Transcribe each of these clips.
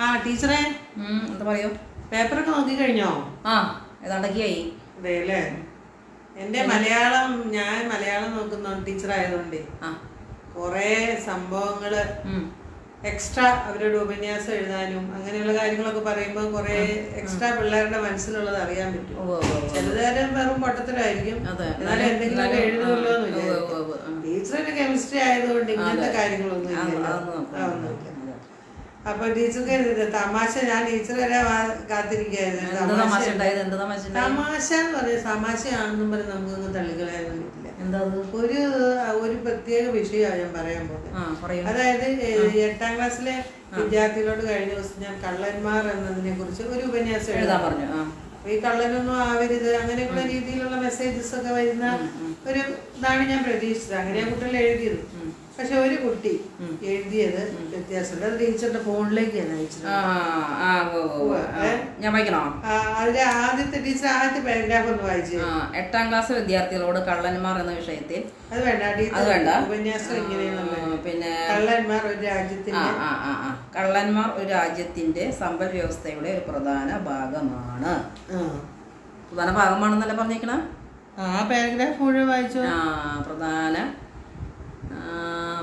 ആ ടീച്ചറെ. എന്താ പറയൂ? പേപ്പറൊക്കെ നോക്കി കഴിഞ്ഞോ? ആ ഏതാണ്ടൊക്കെയായി അതെ അല്ലേ എന്റെ മലയാളം ഞാൻ മലയാളം നോക്കുന്ന ടീച്ചർ ആയതുകൊണ്ട് കുറേ സംഭവങ്ങൾ. എക്സ്ട്രാ അവരുടെ ഉപന്യാസം എഴുതാനും അങ്ങനെയുള്ള കാര്യങ്ങളൊക്കെ പറയുമ്പോൾ കുറെ എക്സ്ട്രാ പിള്ളേരുടെ മനസ്സിലുള്ളത് അറിയാൻ പറ്റും. ചിലതരം വെറും പൊട്ടത്തിലായിരിക്കും. എന്നാലും എന്തെങ്കിലുമൊക്കെ എന്നാലും, എഴുതുമല്ലോ എന്ന് വിചാരിക്കും. ഉവ്വ് ഉവ്വ്. ടീച്ചറിന് കെമിസ്ട്രി ആയതുകൊണ്ട് ഇങ്ങനത്തെ. കാര്യങ്ങളൊന്നും ആ, ഇല്ലല്ലോ. അതൊന്നും നോക്കാം. അതൊന്നുമില്ല. അതെ. അപ്പൊ ടീച്ചർക്ക് തമാശ ഞാൻ ടീച്ചർ വരെ കാത്തിരിക്കായിരുന്നു തമാശ എന്ന് പറയാം തമാശയാണെന്നും പറഞ്ഞ് നമുക്കൊന്നും തള്ളിക്കളയാനും പറ്റില്ല. ഒരു ഒരു പ്രത്യേക വിഷയമാണ് ഞാൻ പറയാൻ പോകുന്നത്. അതായത് എട്ടാം ക്ലാസ്സിലെ വിദ്യാർത്ഥികളോട് കഴിഞ്ഞ ദിവസം ഞാൻ കള്ളന്മാർ എന്നതിനെ കുറിച്ച് ഒരു ഉപന്യാസം എഴുതാൻ പറഞ്ഞു. അപ്പൊ ഈ കള്ളനൊന്നും ആവരുത്. അങ്ങനെയുള്ള രീതിയിലുള്ള മെസ്സേജസ് ഒക്കെ വരുന്ന ഒരു ഇതാണ് ഞാൻ പ്രതീക്ഷിച്ചത്. അങ്ങനെ ആ കുട്ടികൾ എഴുതിയത്. പക്ഷെ ഒരു കുട്ടി എഴുതിയത് വ്യത്യാസമുണ്ട്. അത് ടീച്ചറിന്റെ ഫോണിലേക്ക് ഞാൻ അയച്ചത്. ഞാൻ വായിക്കണോ? അതിലെ ആദ്യത്തെ ടീച്ചർ ആദ്യത്തെ പാരഗ്രാഫ് ഒന്ന് വായിച്ചു എട്ടാം ക്ലാസ് വിദ്യാർത്ഥികളോട് കള്ളന്മാർ എന്ന വിഷയത്തിൽ അത് വേണ്ട അത് വേണ്ട. ഉപന്യാസം ഇങ്ങനെയാണ് പിന്നെ കള്ളന്മാർ ഒരു രാജ്യത്തിന്റെ കള്ളന്മാർ ഒരു രാജ്യത്തിന്റെ സമ്പൽ വ്യവസ്ഥയുടെ ഒരു പ്രധാന ഭാഗമാണ്. പ്രധാന ഭാഗമാണെന്നല്ലേ പറഞ്ഞേക്കണ? ആ പാരഗ്രാഫ് മുഴുവൻ വായിച്ചു? ആ പ്രധാന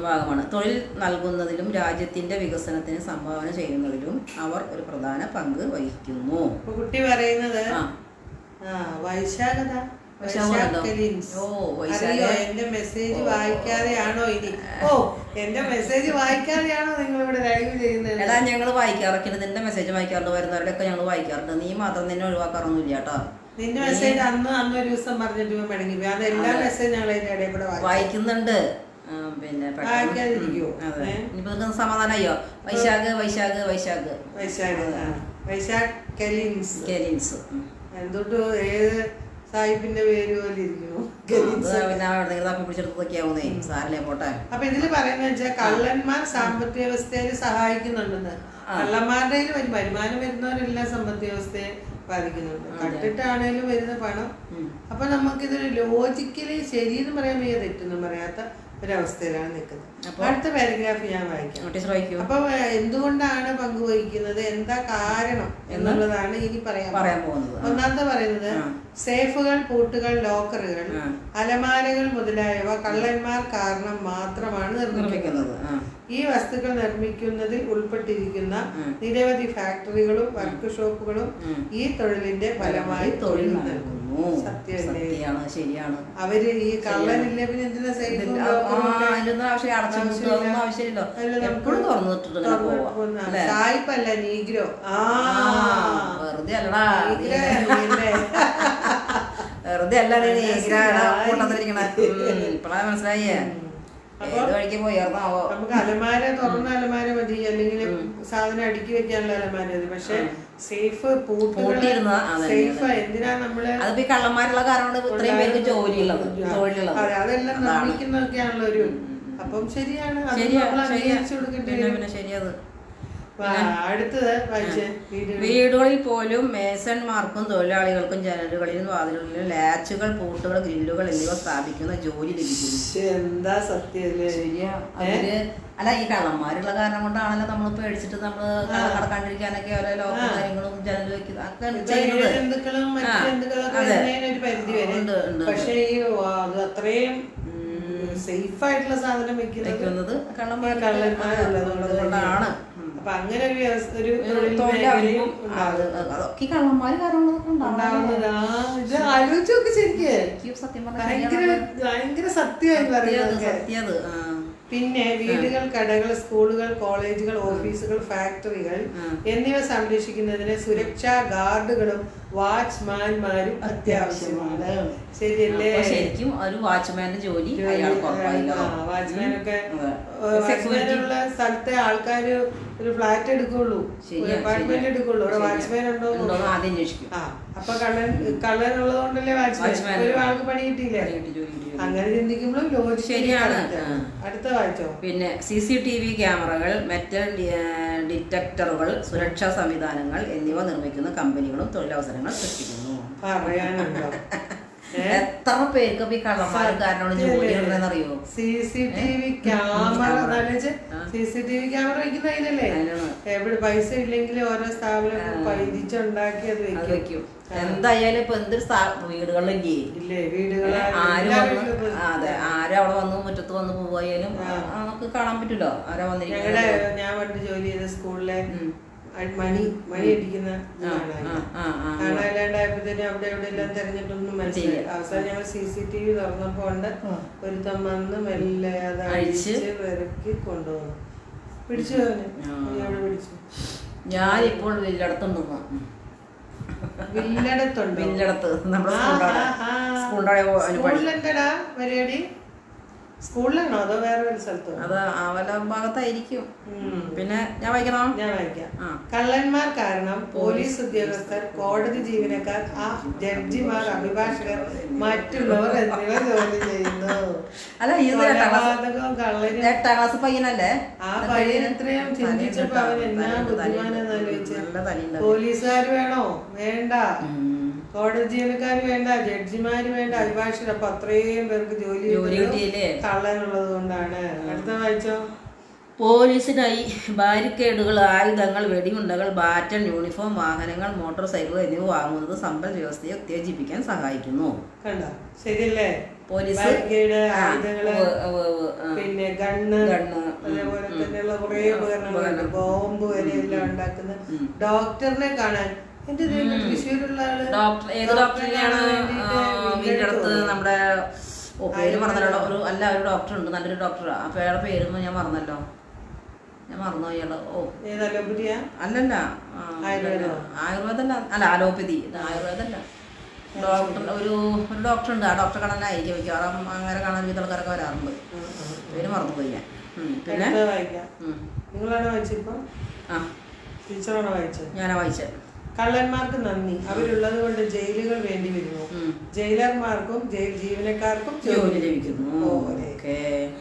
ഭാഗമാണ്. തൊഴിൽ നൽകുന്നതിലും രാജ്യത്തിന്റെ വികസനത്തിന് സംഭാവന ചെയ്യുന്നതിലും അവർ ഒരു പ്രധാന പങ്ക് വഹിക്കുന്നു. കുട്ടി പറയുന്നത് വൈശാഖത. ഓ. എന്റെ മെസ്സേജ് വായിക്കാതെയാണോ ഇനി? ഓ എന്റെ മെസ്സേജ് വായിക്കാതെയാണോ നിങ്ങൾ ഇവിടെ ലൈവ് ചെയ്യുന്നത്? എടാ ഞങ്ങൾ വായിക്കാറൊക്കെ നിന്റെ മെസ്സേജ് വായിക്കാറുണ്ട്. വരുന്നവരുടെയൊക്കെ ഞങ്ങൾ വായിക്കാറുണ്ട്. നീ മാത്രം നിന്നെ ഒഴിവാക്കാറൊന്നുമില്ല കേട്ടോ. നിന്റെ മെസ്സേജ് അന്ന് അന്ന് ഒരു ദിവസം പറഞ്ഞിട്ട് മടങ്ങി എല്ലാ മെസ്സേജ് ഞങ്ങൾ അതിന്റെ ഇടയിൽ കൂടെ വായിക്കുന്നുണ്ട്. പിന്നെ സമാധാനമായോ വൈശാഖ് വൈശാഖ് വൈശാഖ്. വൈശാഖ. വൈശാഖ കലിൻസ്. കെലിൻസ്. ഉം. ഏത് സാഹിബിന്റെ പേര് പോലെ ഇരിക്കുന്നു അത് പിന്നെ എവിടെയെങ്കിലും തപ്പി പിടിച്ചെടുത്തൊക്കെ ആവുന്നേ. സാരല്ലേ പോട്ടെ. അപ്പൊ ഇതിൽ പറയുന്നത് വെച്ചാൽ കള്ളന്മാർ സാമ്പത്തിക വ്യവസ്ഥയിൽ സഹായിക്കുന്നുണ്ടെന്ന് കള്ളന്മാരുടെ കയ്യിൽ വരുമാനം വരുന്നവരെല്ലാം സാമ്പത്തിക വ്യവസ്ഥയെ ബാധിക്കുന്നുണ്ട് കട്ടിട്ടാണേലും വരുന്ന പണം. അപ്പൊ നമുക്കിതൊരു ലോജിക്കലി ശരിയെന്ന് പറയാൻ വയ്യ തെറ്റെന്നും പറയാത്ത ഒരവസ്ഥയിലാണ് നിൽക്കുന്നത്. അടുത്ത പാരഗ്രാഫ് ഞാൻ വായിക്കാം. അപ്പൊ എന്തുകൊണ്ടാണ് പങ്കുവഹിക്കുന്നത്? എന്താ കാരണം എന്നുള്ളതാണ് ഇനി പറയാൻ പറയാൻ പോകുന്നത്. ഒന്നാമത്തെ പറയുന്നത് സേഫുകൾ പൂട്ടുകൾ ലോക്കറുകൾ അലമാരകൾ മുതലായവ കള്ളന്മാർ കാരണം മാത്രമാണ് നിർമ്മിക്കുന്നത്. ഈ വസ്തുക്കൾ നിർമ്മിക്കുന്നതിൽ ഉൾപ്പെട്ടിരിക്കുന്ന നിരവധി ഫാക്ടറികളും വർക്ക്ഷോപ്പുകളും ഈ തൊഴിലിന്റെ ഫലമായി തൊഴിൽ നൽകുന്നു. സത്യമാണ് ശരിയാണ്. അവർ ഈ കള്ളനില്ലേ പിന്നെ എന്തിനാ അതിലൊന്നും ആവശ്യം ആവശ്യമില്ല. എപ്പോഴും സായിപ്പല്ല നീഗ്രോ. ആ. വെറുതെ അല്ലടാ അല്ലേ? വെറുതെ അല്ല ഇപ്പഴാ മനസ്സിലായേ. നമുക്ക് അലമാര തുറന്ന അലമാര മതി. അല്ലെങ്കിൽ സാധനം അടുക്കി വെക്കാനുള്ള അലമാര മതി. പക്ഷെ സേഫ് സേഫ്. എന്തിനാ നമ്മൾ അതിപ്പോ ഈ കള്ളന്മാരുള്ള കാരണം ഇത്രയും പേർക്ക് ജോലിയുള്ളത് തൊഴിലുള്ളത്. അതെ അതെല്ലാം നിർമ്മിക്കുന്നൊക്കെയാണല്ലോ ഒരു അപ്പം ശരിയാണ്. അത് നമ്മൾ അംഗീകരിച്ചു കൊടുക്കേണ്ടി ശരിയത് അടുത്തത് വീടുകളിൽ. പോലും മേസൺമാർക്കും തൊഴിലാളികൾക്കും ജനലുകളിലും വാതിലുകളിലും ലാച്ചുകൾ പൂട്ടുകൾ ഗ്രില്ലുകൾ എന്നിവ സ്ഥാപിക്കുന്ന ജോലി ലഭിക്കുന്നു. എന്താ സത്യം അവർ അല്ല ഈ കള്ളന്മാരുള്ള കാരണം കൊണ്ടാണല്ലോ നമ്മൾ പേടിച്ചിട്ട് നമ്മൾ കള്ളം കടക്കാണ്ടിരിക്കാനൊക്കെ ഓരോ ലോക കാര്യങ്ങളും ജനൽ വെക്കുന്നത് പക്ഷേ ഈ അത്രയും സേഫ് ആയിട്ടുള്ള സാധനം വെക്കുന്നത് വെക്കുന്നത് കള്ളന്മാർ കള്ളന്മാരുള്ളത് കൊണ്ടാണ് അപ്പൊ അങ്ങനെ ഒരു ഒരു അതൊക്കെ കള്ളന്മാര് കാരണം ഉണ്ടാവുന്നത്. ശരിക്ക്. സത്യം ഭയങ്കര സത്യമായി പിന്നെ വീടുകൾ കടകൾ സ്കൂളുകൾ കോളേജുകൾ ഓഫീസുകൾ ഫാക്ടറികൾ എന്നിവ സംരക്ഷിക്കുന്നതിന് സുരക്ഷാ ഗാർഡുകളും വാച്ച്മാൻമാരും അത്യാവശ്യമാണ്. ശരിയല്ലേ? ശരിക്കും ഒരു വാച്ച്മാന്റെ ജോലി വാച്ച്മാനൊക്കെ. വാച്ച്മാനുള്ള സ്ഥലത്തെ ആൾക്കാര് ഒരു ഫ്ലാറ്റ് എടുക്കുള്ളൂ. അപ്പാർട്ട്മെന്റ്. എടുക്കുള്ളൂ. അവിടെ വാച്ച്മാൻ ഉണ്ടോ ആദ്യം അന്വേഷിക്കും. ആ അപ്പൊ കള്ളൻ കള്ളൻ ഉള്ളതുകൊണ്ടല്ലേ വാച്ച്മാൻ. ഒരു ആൾക്ക് പണി കിട്ടിയില്ലേ? അങ്ങനെ ചിന്തിക്കുമ്പോൾ ലോജിക് ശരിയാണ്. അടുത്ത വായിച്ചോ? പിന്നെ സി സി ടി വി ക്യാമറകൾ മെറ്റൽ ഡിറ്റക്ടറുകൾ സുരക്ഷാ സംവിധാനങ്ങൾ എന്നിവ നിർമ്മിക്കുന്ന കമ്പനികളും തൊഴിലവസരങ്ങൾ സൃഷ്ടിക്കുന്നു പറയാനുണ്ടോ? എത്ര പേർക്ക് ഈ കള്ളന്മാരും കാരണമാണ് ജോലി ഉണ്ടെന്നറിയോ C C T V camera C C T V camera വെക്കുന്ന അതിനല്ലേ? അതിനാണ്. എവിടെ പൈസ ഇല്ലെങ്കിൽ ഓരോ സ്ഥാപനം പൈതിച്ചുണ്ടാക്കി അത് വെക്കും. എന്തായാലും ഇപ്പൊ എന്തൊരു വീടുകളിലില്ലേ ഇല്ലേ? ആര് അതെ. ആരും അവിടെ വന്ന് മുറ്റത്ത് വന്ന് പോവായാലും നമുക്ക് കാണാൻ പറ്റൂലോ ആരാ വന്നിരിക്കുന്നത്? ഞാൻ പണ്ട് ജോലി ചെയ്ത സ്കൂളിലെ മണി മണി അടിക്കുന്ന കാണാനില്ലാണ്ടായപ്പോഴത്തേനും അവിടെ ഇവിടെ എല്ലാം തെരഞ്ഞിട്ടൊന്നും മനസ്സിലായി. അവസാനം ഞങ്ങൾ സി സി ടി വി തുറന്നപ്പോ ഉണ്ട്. ഒരുത്തം വന്ന് മെല്ലെ അത് അഴിച്ച് വിറക്കി കൊണ്ടുപോകുന്നു പിടിച്ചു അവിടെ പിടിച്ചു? ഞാനിപ്പോൾ വലിയടത്തുണ്ടെന്ന് വില്ലടത്തുണ്ട്? വില്ലടത്ത്. നമ്മുടെ അവിടെ. പരിപാടി? സ്കൂളിലാണോ? അതോ വേറെ ഒരു സ്ഥലത്തോ അത് ആവല ഭാഗത്തായിരിക്കും. പിന്നെ ഞാൻ വായിക്കണോ? ഞാൻ വായിക്കാം. കള്ളന്മാർ കാരണം പോലീസ് ഉദ്യോഗസ്ഥർ കോടതി ജീവനക്കാർ ആ ജഡ്ജിമാർ അഭിഭാഷകർ മറ്റുള്ളവർ എന്നിവ ജോലി ചെയ്യുന്നു. അല്ല ഇത് എട്ടാം ക്ലാസ് പയ്യനല്ലേ? ആ പയ്യൻ എത്രയും ചിന്തിച്ചപ്പോ അവൻ എന്നാ ബുദ്ധിമാനെന്ന് ആലോചിച്ച്? നല്ല തലയുണ്ട് പോലീസുകാർ വേണോ? വേണ്ട. കോടതി ജീവനക്കാർ വേണ്ട ജഡ്ജിമാര് വേണ്ട അഭിഭാഷകർ. അപ്പൊ അത്രയും പേർക്ക് ജോലി തള്ളാനുള്ളത് കൊണ്ടാണ്. അടുത്ത വായിച്ചോ? പോലീസിനായി ബാരിക്കേഡുകൾ ആയുധങ്ങൾ വെടിയുണ്ടകൾ ബാറ്റൺ യൂണിഫോം വാഹനങ്ങൾ മോട്ടോർ സൈക്കിൾ എന്നിവ വാങ്ങുന്നത് സമ്പദ് വ്യവസ്ഥയെ ഉത്തേജിപ്പിക്കാൻ സഹായിക്കുന്നു. കണ്ടോ? ശരിയല്ലേ? പോലീസ് പിന്നെ ഗണ്ണ് അതേപോലെ തന്നെയുള്ള കുറെ ഉപകരണങ്ങളുണ്ട്. ബോംബ് വരെ എല്ലാം ഉണ്ടാക്കുന്ന ഡോക്ടറിനെ കാണാൻ എന്റെ തൃശ്ശൂരുള്ള ആൾ ഡോക്ടർ ഏത് ഡോക്ടറിനെയാണ് നമ്മുടെ ഓ പേര് മറന്നല്ലോ. ഒരു അല്ല ഒരു ഡോക്ടർ ഉണ്ട് നല്ലൊരു ഡോക്ടർ ആ പേരുടെ പേരൊന്നും ഞാൻ മറന്നല്ലോ. ഞാൻ മറന്നു അയാൾ ഓ. അല്ലല്ല ആ, ആയുർവേദമോ? ആയുർവേദമല്ല അല്ല അലോപ്പതി. ആയുർവേദല്ല ഡോക്ടർ ഒരു ഒരു ഡോക്ടർ ഉണ്ട് ആ ഡോക്ടറെ കാണാനായിരിക്കും മിക്കവാറും. അങ്ങനെ കാണാൻ വിധ ആൾക്കാരൊക്കെ വരാറുണ്ട്. പേര് മറന്നുപോയി ഞാൻ. പിന്നെ. നിങ്ങളാണോ വായിച്ചിപ്പോ ആ. ടീച്ചറാണോ വായിച്ചത് ഞാനാ വായിച്ചത് കള്ളന്മാർക്ക് നന്ദി. അവരുള്ളത് കൊണ്ട് ജയിലുകൾ വേണ്ടി വരുന്നു. ജയിലർമാർക്കും ജയിൽ ജീവനക്കാർക്കും ജോലി ലഭിക്കുന്നു.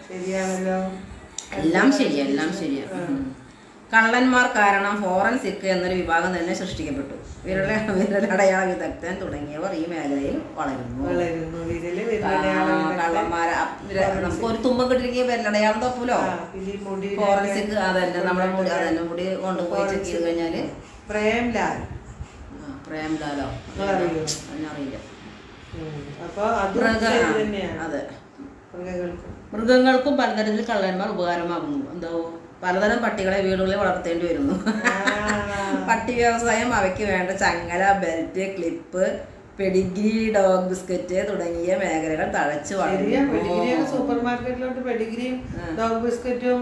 ശരിയാണല്ലോ. എല്ലാം ശരിയാ എല്ലാം ശരിയാ. കള്ളന്മാർ കാരണം ഫോറൻസിക് എന്നൊരു വിഭാഗം തന്നെ സൃഷ്ടിക്കപ്പെട്ടു. വിരല വിരലടയാള വിദഗ്ധൻ തുടങ്ങിയവർ ഈ മേഖലയിൽ വളരുന്നു. കള്ളന്മാരെ നമുക്ക് ഒരു തുമ്പം കിട്ടിയിരിക്കുക വിരലടയാളം തപ്പൂലോ? ഫോറൻസിക് അതന്നെ നമ്മുടെ മുടി അതന്നെ മുടി കൊണ്ടുപോയി ചെക്ക് ചെയ്ത് കഴിഞ്ഞാൽ പ്രേംലാൽ. പ്രേംലാലോ? അതിനറിയില്ല. അതും മൃഗങ്ങൾക്ക്. പലതരത്തിൽ കള്ളന്മാർ ഉപകാരമാകുന്നു. എന്തോ പലതരം പട്ടികളെ വീടുകളിൽ വളർത്തേണ്ടി വരുന്നു. പട്ടി വ്യവസായം അവയ്ക്ക് വേണ്ട ചങ്ങല belt clip pedigree dog biscuit തുടങ്ങിയ മേഖലകൾ തഴച്ചു വളരെ വളരുന്നു സൂപ്പർ മാർക്കറ്റിലോട്ട് പെഡിഗ്രിയും ഡോഗ് ബിസ്ക്കറ്റും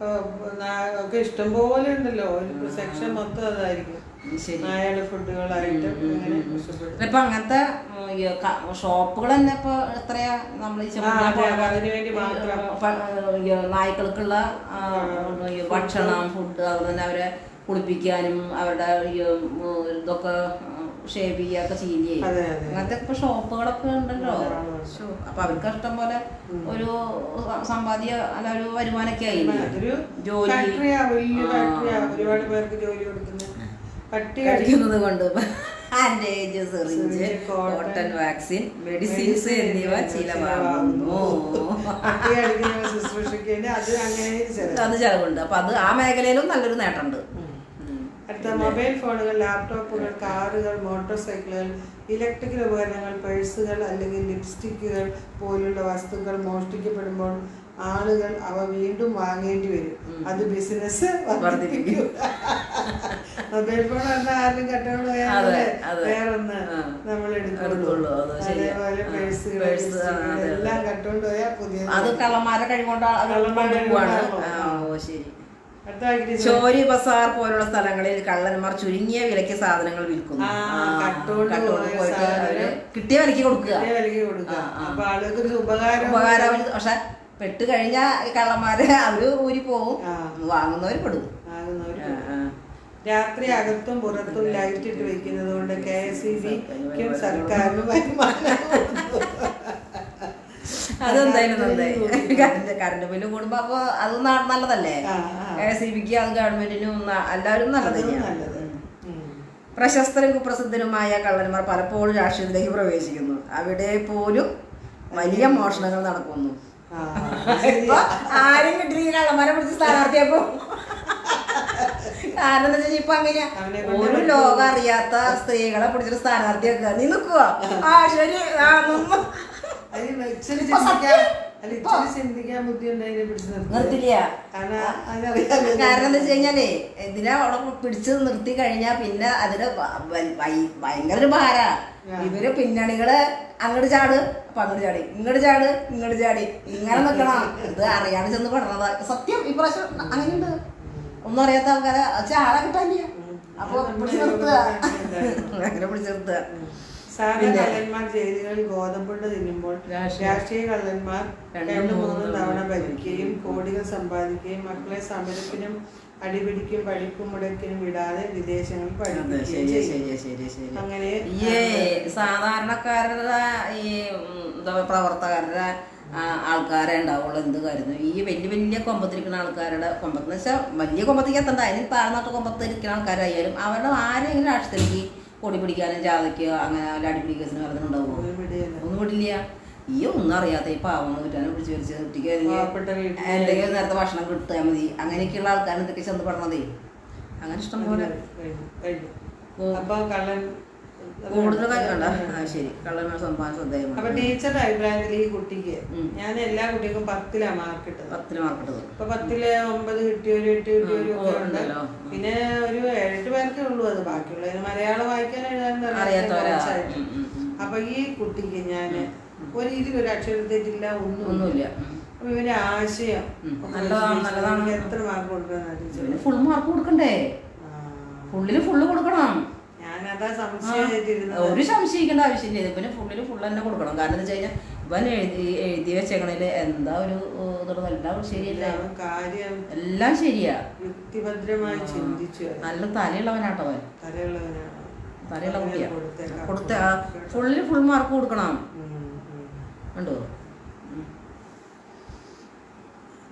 ഒക്കെ ഇഷ്ടം പോലെ ഉണ്ടല്ലോ. ഒരു സെക്ഷൻ മൊത്തം അതായിരിക്കും. നായയുടെ ഫുഡുകളായിട്ട് ഇപ്പൊ അങ്ങനത്തെ ഷോപ്പുകൾ തന്നെ ഇപ്പൊ എത്രയാ നമ്മൾ നായ്ക്കൾക്കുള്ള ഭക്ഷണം ഫുഡ് അതുപോലെ തന്നെ അവരെ കുളിപ്പിക്കാനും അവരുടെ ഇതൊക്കെ ഷേവ് ചെയ്യുകയൊക്കെ ചെയ്യേ അതെ, അതെ. അങ്ങനത്തെ ഇപ്പൊ ഷോപ്പുകളൊക്കെ ഉണ്ടല്ലോ. അപ്പൊ അവർക്ക് ഇഷ്ടം പോലെ ഒരു സമ്പാദ്യ അല്ല ഒരു വരുമാനമൊക്കെ ആയി. ജോലി. ഒരുപാട് പേർക്ക് ജോലി കൊടുക്കുന്നു. പട്ടി കടി- കഴിക്കുന്നത് കൊണ്ട് bandage syringe syringe, cotton, vaccine medicines എന്നിവ ചിലവാകുന്നു. അത് അങ്ങനെ. അത് ചെലവുണ്ട്. അപ്പൊ അത് ആ മേഖലയിലും നല്ലൊരു നേട്ടമുണ്ട്. അടുത്ത മൊബൈൽ ഫോണുകൾ ലാപ്ടോപ്പുകൾ കാറുകൾ മോട്ടോർ സൈക്കിളുകൾ ഇലക്ട്രിക്കൽ ഉപകരണങ്ങൾ പേഴ്സുകൾ അല്ലെങ്കിൽ ലിപ്സ്റ്റിക്കുകൾ പോലുള്ള വസ്തുക്കൾ മോഷ്ടിക്കപ്പെടുമ്പോൾ ആളുകൾ അവ വീണ്ടും വാങ്ങേണ്ടി വരും. അത് ബിസിനസ് വർദ്ധിപ്പിക്കും. മൊബൈൽ ഫോൺ പറഞ്ഞാൽ ആരും കട്ടോണ്ട് പോയാലേ. വേറൊന്ന് നമ്മൾ എടുക്കുള്ളൂ. എടുക്കുള്ളൂ, അത് അതേപോലെ പേഴ്സുകൾ. എല്ലാം കട്ടോണ്ട് പോയാൽ പുതിയ അത് കള്ളന്മാരെ കഴിവുകൊണ്ടാണ് കള്ളന്മാരെ ശരി. ചോരി ബസാർ പോലുള്ള സ്ഥലങ്ങളിൽ കള്ളന്മാർ ചുരുങ്ങിയ വിലയ്ക്ക് സാധനങ്ങൾ വിൽക്കുന്നു. കിട്ടിയ വിലയ്ക്ക് കൊടുക്കുക. ഉപകാരം പക്ഷെ പെട്ട് കഴിഞ്ഞ കള്ളന്മാര് അവർ ഊരി പോവും. ആ. വാങ്ങുന്നവര് പെടും. രാത്രി അകത്തും പുറത്തും ലൈറ്റ് ഇട്ട് വെക്കുന്നത് കൊണ്ട് കെ എസ് ഇ ബിക്കും സർക്കാരിനും വരുമാനം അതെന്തായാലും നന്നായി. കറണ്ട് ബില്ല് കൂടുമ്പോ അപ്പൊ അത് നല്ലതല്ലേ? സി ബിക്ക് അത് ഗവൺമെന്റിനും എല്ലാവരും നല്ലത് അതും തന്നെയാണ്. നല്ലത്. ഉം. പ്രശസ്തരും കുപ്രസിദ്ധരുമായ കള്ളന്മാർ പലപ്പോഴും രാഷ്ട്രീയത്തിലേക്ക് പ്രവേശിക്കുന്നു. അവിടെ പോലും വലിയ മോഷണങ്ങൾ നടക്കുന്നു. ആരും കിട്ടില്ല കള്ളന്മാരെ പിടിച്ച് സ്ഥാനാർത്ഥിയപ്പോ കാരണം എന്താ വെച്ചാൽ ഇപ്പൊ അങ്ങനെയാ ഒരു ലോകം അറിയാത്ത സ്ത്രീകളെ പിടിച്ചിട്ട് സ്ഥാനാർത്ഥിയാക്കുക. നീ നിക്കുവാ. ആ ശരി. ആ നിന്ന്. ചിന്തിക്കാൻ സത്യം. അല്ല ഇച്ചിരി ചിന്തിക്കാൻ ബുദ്ധിയുണ്ട് അതിനെ പിടിച്ച് നിർത്തി. നിർത്തില്ല. കാരണം അതിനറിയാം കാരണം എന്താ വെച്ച് കഴിഞ്ഞാലേ ഇതിനെ അവളെ പിടിച്ച് നിർത്തി കഴിഞ്ഞാൽ പിന്നെ അതിന് ഭയങ്കര ഭാരാ. ഭാര ഇവർ പിന്നണികൾ അങ്ങോട്ട് ചാട് അപ്പൊ അങ്ങോട്ട് ചാടി. ഇങ്ങോട്ട് ചാട് ഇങ്ങോട്ട് ചാടി. ഇങ്ങനെ നിക്കണം. ഇത് അറിയാണ്ട് ചെന്ന് പെടണത്. സത്യം ഇപ്രാവശ്യം അങ്ങനെയുണ്ട്. ഒന്നും അറിയാത്ത ആൾക്കാരെ ചാടാ കിട്ടാനില്ല അപ്പൊ പിടിച്ചു നിർത്തുക. അങ്ങനെ പിടിച്ചു നിർത്തുക. സാധാരണ കള്ളന്മാർ ജയിലുകളിൽ ഗോതമ്പുണ്ട് തിന്നുമ്പോൾ രാഷ്ട്രീയ- കള്ളന്മാർ രണ്ടും മൂന്ന് തവണ ഭരിക്കുകയും കോടികൾ സമ്പാദിക്കുകയും മക്കളെ സമരത്തിനും അടിപിടിക്കും പഠിപ്പും മുടക്കിനും വിടാതെ വിദേശങ്ങളിൽ ശരി അങ്ങനെ ഈ സാധാരണക്കാരുടെ ഈ എന്താ പ്രവർത്തകരുടെ ആൾക്കാരെ ഉണ്ടാവുള്ളൂ എന്ത് കാര്യം ഈ വലിയ വലിയ കൊമ്പത്തിരിക്കുന്ന ആൾക്കാരുടെ കൊമ്പത്ത്. വെച്ചാൽ വലിയ കൊമ്പത്തേക്ക് എത്തണ്ട അതിന് താഴ്ന്നിട്ട് കൊമ്പത്തിരിക്കുന്ന ആൾക്കാരായാലും അവരുടെ ആരെങ്കിലും രാഷ്ട്രത്തിലേക്ക് കൊടി പിടിക്കാനും ചാതയ്ക്ക് അങ്ങനെ അടി പിടിക്കുന്ന കേസിന് വരുന്നുണ്ടാവുമോ ഒന്നും വിടില്ല ഈ ഒന്നും അറിയാത്ത ഈ പാവം കിട്ടാനും പിടിച്ച് വരിച്ച് കുട്ടിക്ക് എന്തെങ്കിലും നേരത്തെ ഭക്ഷണം കിട്ടിയാൽ മതി. അങ്ങനെയൊക്കെയുള്ള ആൾക്കാരെന്തൊക്കെ ചെന്ന് പറഞ്ഞതേ അങ്ങനെ ഇഷ്ടം പോലെ. അപ്പൊ കള്ളൻ കൂടുതൽ ശരി. കള്ളന്മാർ സംഭാവന അപ്പൊ ടീച്ചറുടെ അഭിപ്രായത്തിൽ ഈ കുട്ടിക്ക്. ഞാൻ എല്ലാ കുട്ടിക്കും പത്തിലാ മാർക്ക് ഇട്ടത് പത്തിന് മാർക്കിട്ടത് ഇപ്പൊ പത്തിൽ ഒമ്പത് കിട്ടിയവരും എട്ട് കിട്ടിയവരും ഉം, ഒക്കെ ഉണ്ട്. പിന്നെ ഒരു ഏഴെട്ട് പേർക്കേ ഉള്ളൂ അത്. ബാക്കിയുള്ളതിന് മലയാളം വായിക്കാൻ എഴുതാൻ. അപ്പൊ ഈ കുട്ടിക്ക് ഞാൻ ഒരു ഇതിലൊരു അക്ഷരം തെറ്റില്ല ഒന്നും ഒന്നുമില്ല. അപ്പൊ ഇവന്റെ ആശയം നല്ലതാണ്, നല്ലതാണ്. എത്ര മാർക്ക് കൊടുക്കണം ഫുൾ മാർക്ക് കൊടുക്കണ്ടേ? ഫുള്ളിൽ ഫുള്ള് കൊടുക്കണം. ഒരു സംശയിക്കേണ്ട ആവശ്യമില്ല. ഇവന് ഫുള്ളിൽ ഫുള്ള് തന്നെ കൊടുക്കണം. കാരണം എന്താ വെച്ച് കഴിഞ്ഞാൽ ഇവൻ എഴുതി എഴുതി വെച്ചേക്കണേൽ എന്താ ഒരു ഇതുള്ളത് എല്ലാം ശരിയല്ല? എല്ലാം ശരിയാ. യുക്തിഭദ്രമായി ചിന്തിച്ചു നല്ല തലയുള്ളവനാട്ടോ അവൻ. തലയുള്ള കുട്ടിയാ. കൊടുത്ത ഫുള്ളിൽ ഫുൾ മാർക്ക് കൊടുക്കണം. ഉണ്ടോ